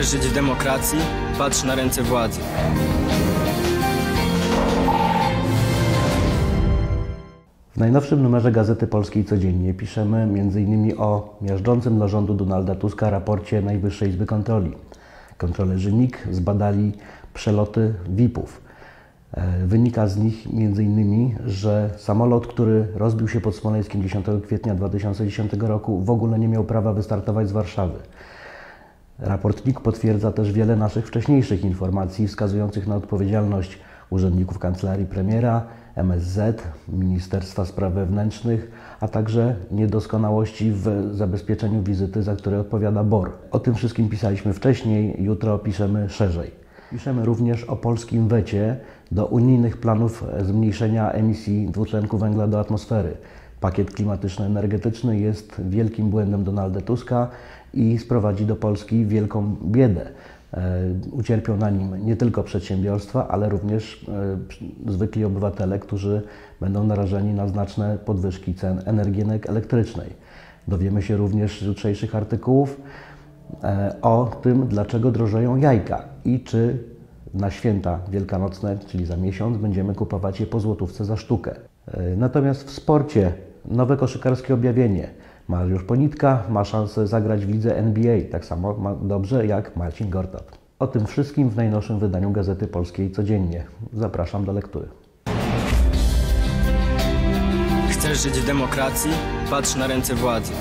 Chcesz żyć w demokracji? Patrz na ręce władzy. W najnowszym numerze Gazety Polskiej Codziennie piszemy m.in. o miażdżącym dla rządu Donalda Tuska raporcie Najwyższej Izby Kontroli. Kontrolerzy NIK zbadali przeloty VIP-ów. E, Wynika z nich m.in., że samolot, który rozbił się pod Smoleńskiem 10 kwietnia 2010 roku, w ogóle nie miał prawa wystartować z Warszawy. Raport NIK potwierdza też wiele naszych wcześniejszych informacji wskazujących na odpowiedzialność urzędników kancelarii premiera, MSZ, Ministerstwa Spraw Wewnętrznych, a także niedoskonałości w zabezpieczeniu wizyty, za które odpowiada BOR. O tym wszystkim pisaliśmy wcześniej, jutro piszemy szerzej. Piszemy również o polskim wecie do unijnych planów zmniejszenia emisji dwutlenku węgla do atmosfery. Pakiet klimatyczno-energetyczny jest wielkim błędem Donalda Tuska i sprowadzi do Polski wielką biedę. E, Ucierpią na nim nie tylko przedsiębiorstwa, ale również e, zwykli obywatele, którzy będą narażeni na znaczne podwyżki cen energii elektrycznej. Dowiemy się również z jutrzejszych artykułów e, o tym, dlaczego drożeją jajka i czy na święta wielkanocne, czyli za miesiąc, będziemy kupować je po złotówce za sztukę. Natomiast w sporcie nowe koszykarskie objawienie. Mariusz Ponitka ma szansę zagrać w lidze NBA, tak samo dobrze jak Marcin Gortat. O tym wszystkim w najnowszym wydaniu Gazety Polskiej codziennie. Zapraszam do lektury. Chcesz żyć w demokracji? Patrz na ręce władzy.